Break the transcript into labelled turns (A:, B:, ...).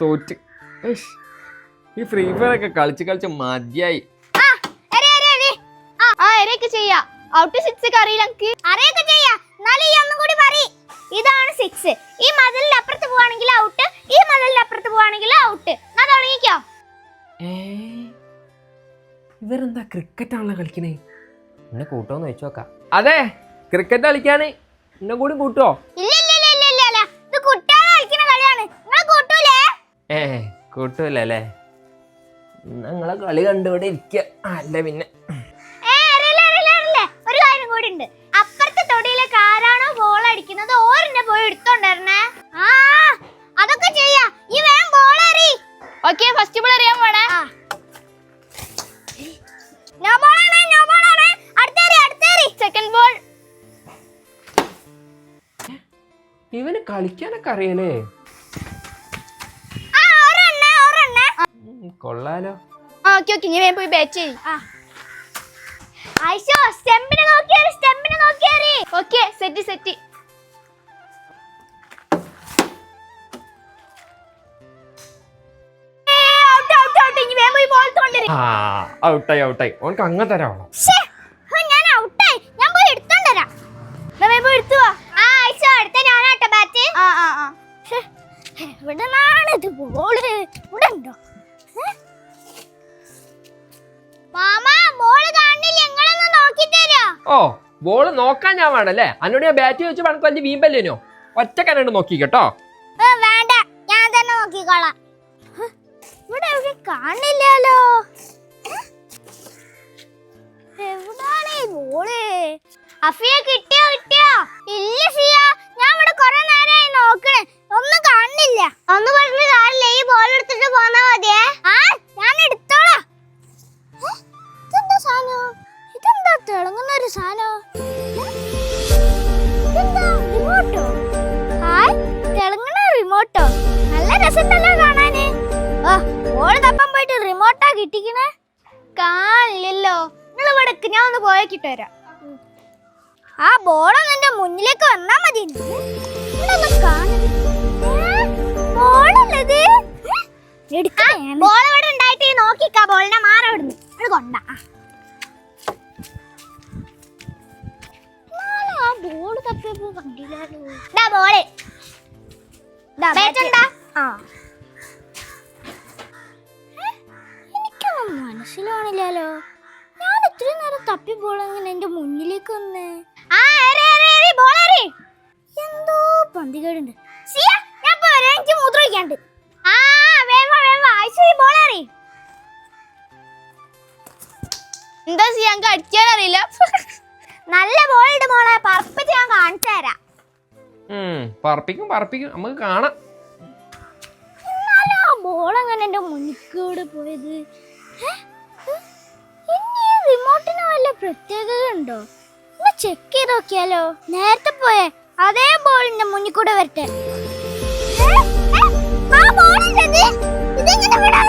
A: തോറ്റ്. ഈ free fire ഒക്കെ കളിച്ച് കളിച്ച് മതിയായി.
B: ഔട്ട് സിക്സ് ഒക്കെ അറിയില്ല എനിക്ക്. അറിയൊക്കെ ചെയ്യാ. എന്നാലും ഈ ഒന്നും കൂടി പറ ഇതാണ് സിക്സ് ഈ മതിലിന്റെ അപ്പുറത്ത് പോവാണെങ്കിൽ ഔട്ട് ഈ മതിലിന്റെ അപ്പുറത്ത് പോവാണെങ്കിൽ ഔട്ട് എന്നാ തുടങ്ങിക്കോ.
A: ഇവരെന്താ ക്രിക്കറ്റ് ആണല്ലോ കളിക്കണേ? എന്നെ കൂട്ടോന്ന് വെച്ചോക്കാം അതെ ക്രിക്കറ്റ് കളിക്കാനേ. എന്നെ കൂടി കൂട്ടോ.
B: കൂട്ടൂലേ
A: ഏ കൂട്ടൂലല്ലേ? നിങ്ങളെ കളി കണ്ടുകൂടെ ഇരിക്ക. അല്ല പിന്നെ.
B: ഏ, അറിയില്ല, അറിയില്ല, അറിയില്ല. ഒരു കാര്യം കൂടി ഉണ്ട്. അപ്പുറത്തെ തൊടിയിലേക്ക് ആരാണോ ബോൾ അടിക്കുന്നത് ഓരെന്നെ പോയി എടുത്തോണ്ടരണേ ആ അതൊക്കെ ചെയ്യാ. ഈ വേഗം ബോൾ എറി. ഓക്കെ ഫസ്റ്റ് ബോൾ എറിയാൻ പോണേ. നോ ബോളാണ് നോ ആണ് അടുത്തേറി അടുത്തേറി സെക്കൻഡ് ബോൾ
A: ഇവന് കളിക്കാനൊക്കെ അറിയാലേ കൊള്ളാലോ.
B: ഓക്കെ ഓക്കെ ഞാൻ വേഗം പോയി ബാറ്റ് ചെയ്യും. ആയിഷോ സ്റ്റെമ്പിനെ നോക്കിയാറി സ്റ്റെമ്പിനെ നോക്കിയാറി ഓക്കെ സെറ്റ് സെറ്റ്
A: ആ ഔട്ടായി ഔട്ടായി ഓനക്ക് അങ്ങനെ തരാണോ
B: ഞാൻ ഔട്ടായി ഞാൻ പോയി എടുത്തോണ്ടരാം പോയി എടുത്തുവാ ആ ആയിഷോ അടുത്ത ഞാനാട്ടോ ബാറ്റ് ആ ആ ആ. ഇവിടെ ഇത് ബോൾ ഇവിടെ ഉണ്ടോ? ബോൾ
A: ഓ ബോൾ നോക്കാൻ ഞാൻ വേണല്ലേ? അന്നോട് ഞാൻ ബാറ്റ് വെച്ച് പണക്ക് വലിയ വീമ്പല്ലേനോ ഒറ്റ കനണ്ട് നോക്കി കേട്ടോ.
B: വേണ്ട. ഞാൻ തന്നെ നോക്കിക്കോളാം. ഇവിടെ എവിടെ കാണില്ലല്ലോ. എവിടാണ് ഈ ബോൾ അഫിയ സാധനം? റിമോട്ടോ ഹായ് തിളങ്ങണ റിമോട്ടോ നല്ല രസമുണ്ടല്ലോ കാണാന്. ഓ ഓൾ തപ്പാൻ പോയിട്ട് റിമോട്ടാ കിട്ടിക്കണേ? കാണില്ലല്ലോ നിങ്ങൾ ഇവിടെ ഞാൻ ഒന്ന് പോയേക്കിട്ട് വരാം. ആ ബോളൊന്ന് എന്റെ മുന്നിലേക്ക് വന്നാ മതി. ബോൾ ഇവിടെ ഉണ്ടായിട്ട് നോക്കിക്കാ. ബോളിനെ മാറി അവിടുന്ന് അത് കൊണ്ട. തപ്പിയപ്പോ കണ്ടില്ല ബോൾ എനിക്കൊന്നും മനസ്സിലാവണില്ലല്ലോ. ഞാൻ ഇത്രയും നേരം തപ്പി ബോളെങ്ങനെ എന്റെ മുന്നിലേക്ക് വന്ന് എന്തോ പന്തികേടുണ്ട്. ഞാൻ പോരാ എനിക്ക് ആ എന്താ ചെയ്യാൻ അടിക്കാൻ അറിയില്ല നല്ല ബോൾഡ് മോളെ പറപ്പിച്ച് ഞാൻ കാണിച്ചു തരാം.
A: പറപ്പിക്കും പറപ്പിക്കും. നമുക്ക് കാണാം.
B: ബോൾ അങ്ങനെ എന്റെ മുന്നിക്കൂടെ പോയത്? ഇനി റിമോട്ടിന് വല്ല പ്രത്യേകത ഉണ്ടോ? ഒന്ന് ചെക്ക് ചെയ്ത് നോക്കിയാലോ? നേരത്തെ പോയേ അതേ ബോളിന്റെ മുന്നിൽ കൂടെ വരട്ടെ. ആ ബോൾ ഇത്? ഇതെങ്ങനെ വിടാൻ